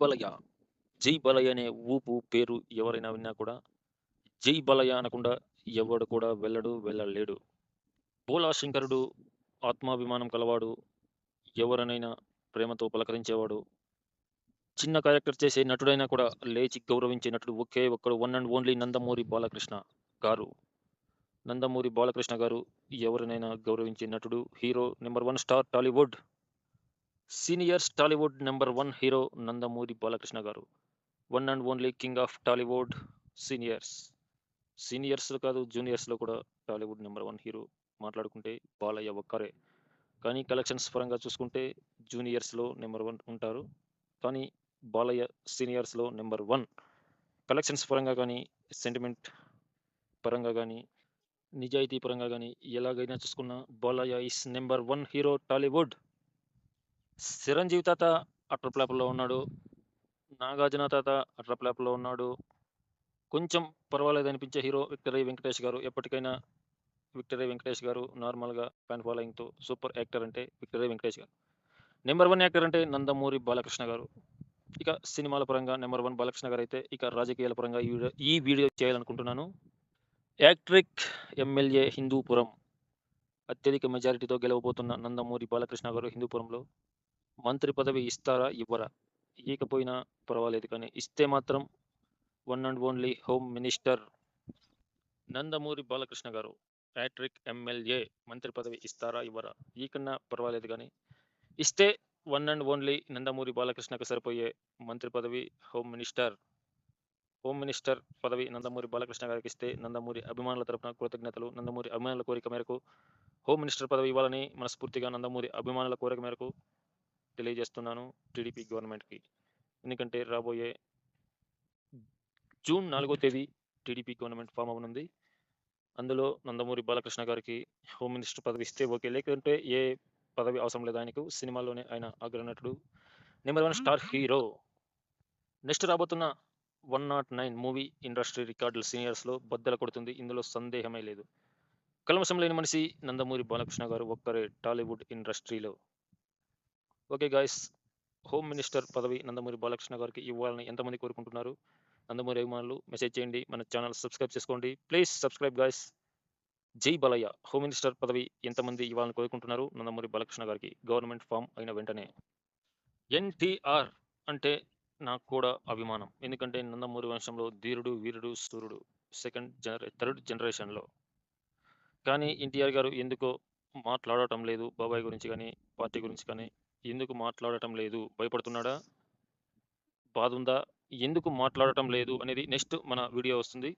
బలయ జై బలయ అనే ఊపు, పేరు ఎవరైనా విన్నా కూడా జై బలయ అనకుండా ఎవడు కూడా వెళ్ళడు, వెళ్ళలేడు. భోళా శంకరుడు ఆత్మాభిమానం కలవాడు. ఎవరినైనా ప్రేమతో పలకరించేవాడు. చిన్న క్యారెక్టర్ చేసే నటుడైనా కూడా లేచి గౌరవించే నటుడు ఒకే ఒక్కడు one and only Nandamuri Balakrishna garu. Nandamuri Balakrishna garu ఎవరినైనా గౌరవించే నటుడు, hero, number one star Tollywood. Seniors Tollywood number one hero Nandamuri Balakrishna garu. One and only king of Tollywood seniors. సీనియర్స్‌లో కాదు జూనియర్స్‌లో కూడా టాలీవుడ్ నెంబర్ వన్ హీరో మాట్లాడుకుంటే బాలయ్య ఒక్కరే. కానీ collections పరంగా చూసుకుంటే జూనియర్స్‌లో నెంబర్ వన్ ఉంటారు. కానీ బాలయ్య సీనియర్స్‌లో నెంబర్ వన్ కలెక్షన్స్ పరంగా కానీ సెంటిమెంట్ పరంగా కానీ నిజాయితీ పరంగా కానీ ఎలాగైనా చూసుకున్న Balayya is number one hero Tollywood. Chiranjeevi తాత అటర్ ఉన్నాడు. నాగార్జున తాత అటర్ ఉన్నాడు. కొంచెం పర్వాలేదు అనిపించే హీరో విక్టరీ వెంకటేష్ గారు. ఎప్పటికైనా విక్టరీ వెంకటేష్ గారు నార్మల్‌గా ఫ్యాన్ ఫాలోయింగ్‌తో సూపర్ యాక్టర్ అంటే Victory Venkatesh garu. Number one actor అంటే నందమూరి బాలకృష్ణ గారు. ఇక సినిమాల పరంగా నెంబర్ వన్ బాలకృష్ణ గారు అయితే ఇక రాజకీయాల పరంగా ఈ వీడియో ఈ వీడియో చేయాలనుకుంటున్నాను. Hattrick MLA Hindupuram. అత్యధిక మెజారిటీతో గెలవబోతున్న నందమూరి బాలకృష్ణ గారు హిందూపురంలో మంత్రి పదవి ఇస్తారా? ఇవ్వరా? ఇవ్వకపోయినా పర్వాలేదు కానీ ఇస్తే మాత్రం one and only home minister. Nandamuri Balakrishna garu hattrick MLA మంత్రి పదవి ఇస్తారా? ఇవ్వరా? ఇయ్యకున్నా పర్వాలేదు కానీ ఇస్తే వన్ అండ్ ఓన్లీ నందమూరి బాలకృష్ణకు సరిపోయే మంత్రి పదవి హోమ్ మినిస్టర్. హోమ్ మినిస్టర్ పదవి నందమూరి బాలకృష్ణ గారికి ఇస్తే నందమూరి అభిమానుల తరపున కృతజ్ఞతలు. నందమూరి అభిమానుల కోరిక మేరకు హోమ్ మినిస్టర్ పదవి ఇవ్వాలని మనస్ఫూర్తిగా నందమూరి అభిమానుల కోరిక మేరకు తెలియజేస్తున్నాను టీడీపీ గవర్నమెంట్‌కి. ఎందుకంటే రాబోయే జూన్ 4 తేదీ టీడీపీ గవర్నమెంట్ ఫార్మ్ అవ్వనుంది. అందులో నందమూరి బాలకృష్ణ గారికి హోమ్ మినిస్టర్ పదవి ఇస్తే ఓకే. లేకుంటే ఏ పదవి అవసరం లేదు ఆయనకు. సినిమాల్లోనే ఆయన అగ్రనటుడు. Number 1 star hero. నెక్స్ట్ రాబోతున్న 109 మూవీ ఇండస్ట్రీ రికార్డులు సీనియర్స్‌లో బద్దలు కొడుతుంది. ఇందులో సందేహమే లేదు. కల్మషం లేని మనిషి నందమూరి బాలకృష్ణ గారు ఒక్కరే టాలీవుడ్ ఇండస్ట్రీలో. Okay guys. హోమ్ మినిస్టర్ పదవి నందమూరి బాలకృష్ణ గారికి ఇవ్వాలని ఎంతమంది కోరుకుంటున్నారు? నందమూరి అభిమానులు మెసేజ్ చేయండి. మన ఛానల్ సబ్స్క్రైబ్ చేసుకోండి. ప్లీజ్ సబ్స్క్రైబ్ గాయస్ జై బాలయ్య. హోమ్ మినిస్టర్ పదవి ఎంతమంది ఇవ్వాలని కోరుకుంటున్నారు నందమూరి బాలకృష్ణ గారికి గవర్నమెంట్ ఫామ్ అయిన వెంటనే? ఎన్టీఆర్ అంటే నాకు కూడా అభిమానం. ఎందుకంటే నందమూరి వంశంలో ధీరుడు, వీరుడు, సూర్యుడు సెకండ్ జనరే థర్డ్ జనరేషన్‌లో. కానీ ఎన్టీఆర్ గారు ఎందుకో మాట్లాడటం లేదు. బాబాయ్ గురించి కానీ పార్టీ గురించి కానీ ఎందుకు మాట్లాడటం లేదు? భయపడుతున్నాడా? బాధుందా? ఎందుకు మాట్లాడటం లేదు అనేది నెక్స్ట్ మన వీడియో వస్తుంది.